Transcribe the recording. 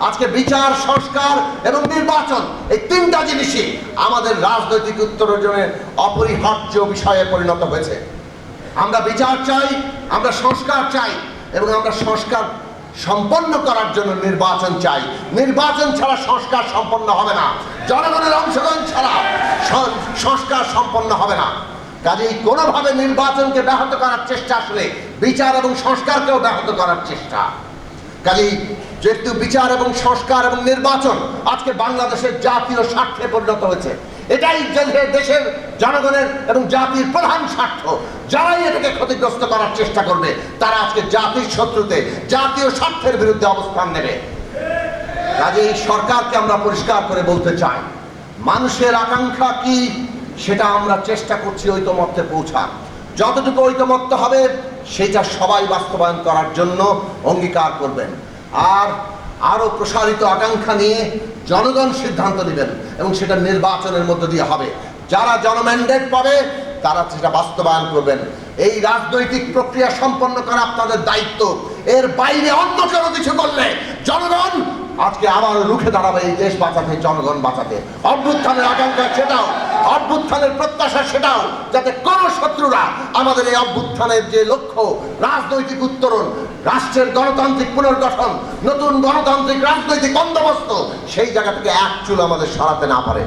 আজকে বিচার, সংস্কার এবং নির্বাচন, এই তিনটা জিনিসই আমাদের রাজনৈতিক উত্তরজনের অপরিহার্য বিষয়ে পরিণত হয়েছে। আমরা বিচার চাই, আমরা সংস্কার চাই এবং আমরা সংস্কার সম্পন্ন করার জন্য নির্বাচন চাই। নির্বাচন ছাড়া সংস্কার সম্পন্ন হবে না। জনগণের অংশগ্রহণ ছাড়া সংস্কার সম্পন্ন হবে না। কাজেই কোনোভাবে নির্বাচনকে ব্যাহত করার চেষ্টা আসলে বিচার এবং সংস্কারকেও ব্যাহত করার চেষ্টা। কাজেই যেহেতু বিচার এবং সংস্কার এবং নির্বাচন আজকে বাংলাদেশের জাতীয় স্বার্থে পরিণত হয়েছে, এটাই দেশের জনগণের এবং জাতির প্রধান স্বার্থ। যারাই এটাকে ক্ষতিগ্রস্ত করার চেষ্টা করবে, তারা আজকে জাতির শত্রুতে, জাতীয় স্বার্থের বিরুদ্ধে অবস্থান নেবে। কাজে এই সরকারকে আমরা পরিষ্কার করে বলতে চাই, মানুষের আকাঙ্ক্ষা কি সেটা আমরা চেষ্টা করছি ঐকমত্যে পৌঁছার। যতটুকু ঐকমত্য হবে, সেটা সবাই বাস্তবায়ন করার জন্য অঙ্গীকার করবেন। আর আরও প্রসারিত আকাঙ্ক্ষা নিয়ে জনগণ সিদ্ধান্ত নেবেন এবং সেটা নির্বাচনের মধ্য দিয়ে হবে। যারা জনম্যান্ডেট পাবে, তারা সেটা বাস্তবায়ন করবেন। এই রাজনৈতিক প্রক্রিয়া সম্পন্ন করা আপনাদের দায়িত্ব। এর বাইরে অন্য কোনো কিছু করলে জনগণ আজকে আবার রুখে দাঁড়াবে এই দেশ বাঁচাতে, জনগণ বাঁচাতে। অভ্যুত্থানের আকাঙ্ক্ষা, সেটাও অভ্যুত্থানের প্রত্যাশা সেটাও যাতে কোন শত্রুরা আমাদের এই অভ্যুত্থানের যে লক্ষ্য, রাজনৈতিক উত্তরণ, রাষ্ট্রের গণতান্ত্রিক পুনর্গঠন, নতুন গণতান্ত্রিক রাজনৈতিক বন্দোবস্ত, সেই জায়গা থেকে এক চুল আমাদের সরাতে না পারে।